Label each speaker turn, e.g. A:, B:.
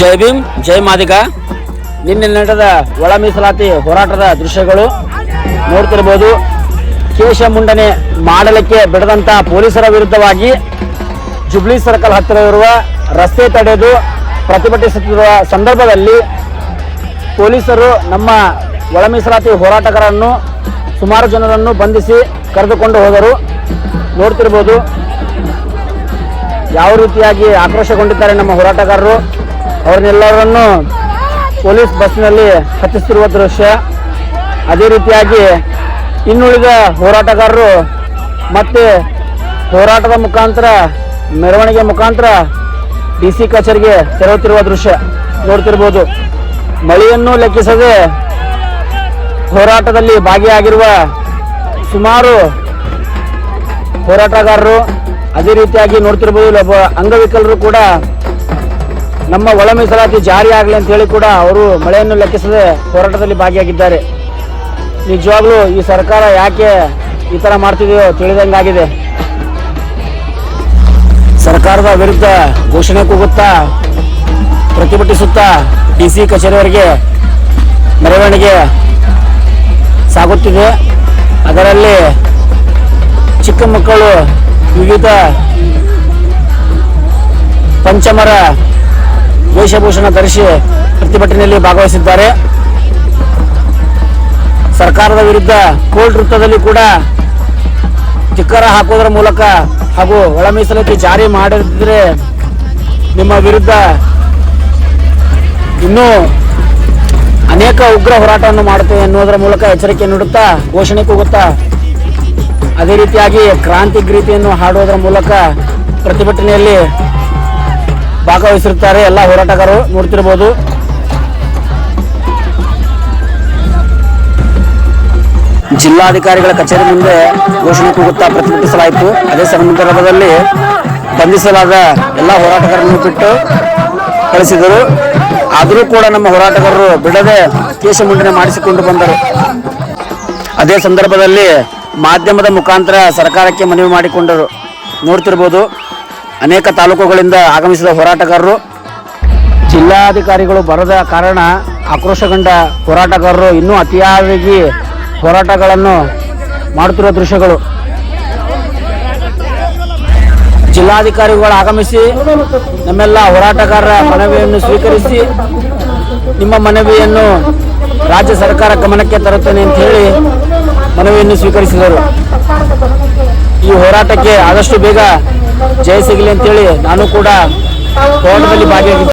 A: ಜೈ ಭೀಮ್, ಜೈ ಮಾದಿಗ. ನಿನ್ನೆ ನಡೆದ ಒಳ ಮೀಸಲಾತಿ ಹೋರಾಟದ ದೃಶ್ಯಗಳು ನೋಡ್ತಿರ್ಬೋದು. ಕೇಶ ಮುಂಡನೆ ಮಾಡಲಿಕ್ಕೆ ಬಿಡದಂತ ಪೊಲೀಸರ ವಿರುದ್ಧವಾಗಿ ಜುಬ್ಲಿ ಸರ್ಕಲ್ ಹತ್ತಿರ ಇರುವ ರಸ್ತೆ ತಡೆದು ಪ್ರತಿಭಟಿಸುತ್ತಿರುವ ಸಂದರ್ಭದಲ್ಲಿ ಪೊಲೀಸರು ನಮ್ಮ ಒಳ ಮೀಸಲಾತಿ ಹೋರಾಟಗಾರರನ್ನು, ಸುಮಾರು ಜನರನ್ನು ಬಂಧಿಸಿ ಕರೆದುಕೊಂಡು ಹೋದರು. ನೋಡ್ತಿರ್ಬೋದು. ಯಾವ ರೀತಿಯಾಗಿ ಆಕ್ರೋಶಗೊಂಡಿದ್ದಾರೆ ನಮ್ಮ ಹೋರಾಟಗಾರರು. ಅವ್ರನ್ನೆಲ್ಲರನ್ನು ಪೊಲೀಸ್ ಬಸ್ನಲ್ಲಿ ಹತ್ತಿಸ್ತಿರುವ ದೃಶ್ಯ. ಅದೇ ರೀತಿಯಾಗಿ ಇನ್ನುಳಿದ ಹೋರಾಟಗಾರರು ಮತ್ತೆ ಹೋರಾಟದ ಮುಖಾಂತರ, ಮೆರವಣಿಗೆ ಮುಖಾಂತರ ಡಿ ಸಿ ಕಚೇರಿಗೆ ತೆರಳುತ್ತಿರುವ ದೃಶ್ಯ ನೋಡ್ತಿರ್ಬೋದು. ಮಳೆಯನ್ನು ಲೆಕ್ಕಿಸದೆ ಹೋರಾಟದಲ್ಲಿ ಭಾಗಿಯಾಗಿರುವ ಸುಮಾರು ಹೋರಾಟಗಾರರು ಅದೇ ರೀತಿಯಾಗಿ ನೋಡ್ತಿರ್ಬೋದು. ಅಂಗವಿಕಲರು ಕೂಡ ನಮ್ಮ ಒಳ ಮೀಸಲಾತಿ ಜಾರಿ ಆಗಲಿ ಅಂತ ಹೇಳಿ ಕೂಡ ಅವರು ಮಳೆಯನ್ನು ಲೆಕ್ಕಿಸದೆ ಹೋರಾಟದಲ್ಲಿ ಭಾಗಿಯಾಗಿದ್ದಾರೆ. ನಿಜವಾಗ್ಲೂ ಈ ಸರ್ಕಾರ ಯಾಕೆ ಈ ಥರ ಮಾಡ್ತಿದೆಯೋ ತಿಳಿದಂಗಾಗಿದೆ. ಸರ್ಕಾರದ ವಿರುದ್ಧ ಘೋಷಣೆ ಕೂಗುತ್ತಾ, ಪ್ರತಿಭಟಿಸುತ್ತಾ ಡಿ ಸಿ ಕಚೇರಿವರೆಗೆ ಮೆರವಣಿಗೆ ಸಾಗುತ್ತಿದೆ. ಅದರಲ್ಲಿ ಚಿಕ್ಕ ಮಕ್ಕಳು ವಿವಿಧ ಪಂಚಮರ ವೇಷಭೂಷಣ ಧರಿಸಿ ಪ್ರತಿಭಟನೆಯಲ್ಲಿ ಭಾಗವಹಿಸಿದ್ದಾರೆ. ಸರ್ಕಾರದ ವಿರುದ್ಧ ಕೋಲ್ಡ್ ವೃತ್ತದಲ್ಲಿ ಕೂಡ ಚಿಕ್ಕರ ಹಾಕೋದ್ರ ಮೂಲಕ ಹಾಗೂ ಒಳ ಮೀಸಲಾತಿ ಜಾರಿ ಮಾಡಿದ್ರೆ ನಿಮ್ಮ ವಿರುದ್ಧ ಇನ್ನೂ ಅನೇಕ ಉಗ್ರ ಹೋರಾಟವನ್ನು ಮಾಡುತ್ತೇವೆ ಎನ್ನುವುದರ ಮೂಲಕ ಎಚ್ಚರಿಕೆ ನೀಡುತ್ತಾ ಘೋಷಣೆ ಕೂಗುತ್ತಾ ಅದೇ ರೀತಿಯಾಗಿ ಕ್ರಾಂತಿ ಗ್ರೀತಿಯನ್ನು ಹಾಡುವುದರ ಮೂಲಕ ಪ್ರತಿಭಟನೆಯಲ್ಲಿ ಭಾಗವಹಿಸಿರುತ್ತಾರೆ. ಎಲ್ಲ ಹೋರಾಟಗಾರರು ನೋಡ್ತಿರ್ಬೋದು. ಜಿಲ್ಲಾಧಿಕಾರಿಗಳ ಕಚೇರಿ ಮುಂದೆ ಘೋಷಣೆ ಕೂಗುತ್ತಾ ಪ್ರತಿಭಟಿಸಲಾಯಿತು. ಅದೇ ಸಂದರ್ಭದಲ್ಲಿ ಬಂಧಿಸಲಾದ ಎಲ್ಲ ಹೋರಾಟಗಾರರನ್ನು ಬಿಟ್ಟು ಕಳಿಸಿದರು. ಆದರೂ ಕೂಡ ನಮ್ಮ ಹೋರಾಟಗಾರರು ಬಿಡದೆ ಕೇಶ ಮುಂಡನೆ ಮಾಡಿಸಿಕೊಂಡು ಬಂದರು. ಅದೇ ಸಂದರ್ಭದಲ್ಲಿ ಮಾಧ್ಯಮದ ಮುಖಾಂತರ ಸರ್ಕಾರಕ್ಕೆ ಮನವಿ ಮಾಡಿಕೊಂಡರು. ನೋಡ್ತಿರ್ಬೋದು. ಅನೇಕ ತಾಲೂಕುಗಳಿಂದ ಆಗಮಿಸಿದ ಹೋರಾಟಗಾರರು. ಜಿಲ್ಲಾಧಿಕಾರಿಗಳು ಬರದ ಕಾರಣ ಆಕ್ರೋಶಗೊಂಡ ಹೋರಾಟಗಾರರು ಇನ್ನೂ ಅತಿಯಾಗಿ ಹೋರಾಟಗಳನ್ನು ಮಾಡುತ್ತಿರುವ ದೃಶ್ಯಗಳು. ಜಿಲ್ಲಾಧಿಕಾರಿಗಳು ಆಗಮಿಸಿ ನಮ್ಮೆಲ್ಲ ಹೋರಾಟಗಾರರ ಮನವಿಯನ್ನು ಸ್ವೀಕರಿಸಿ ನಿಮ್ಮ ಮನವಿಯನ್ನು ರಾಜ್ಯ ಸರ್ಕಾರ ಗಮನಕ್ಕೆ ತರುತ್ತೇನೆ ಅಂತ ಹೇಳಿ ಮನವಿಯನ್ನು ಸ್ವೀಕರಿಸಿದರು. ಈ ಹೋರಾಟಕ್ಕೆ ಆದಷ್ಟು ಬೇಗ ಜಯ ಸಿಗಲಿ ಅಂತೇಳಿ ನಾನು ಕೂಡ ಹೋರಾಟದಲ್ಲಿ ಭಾಗಿಯಾಗಿದ್ದೆ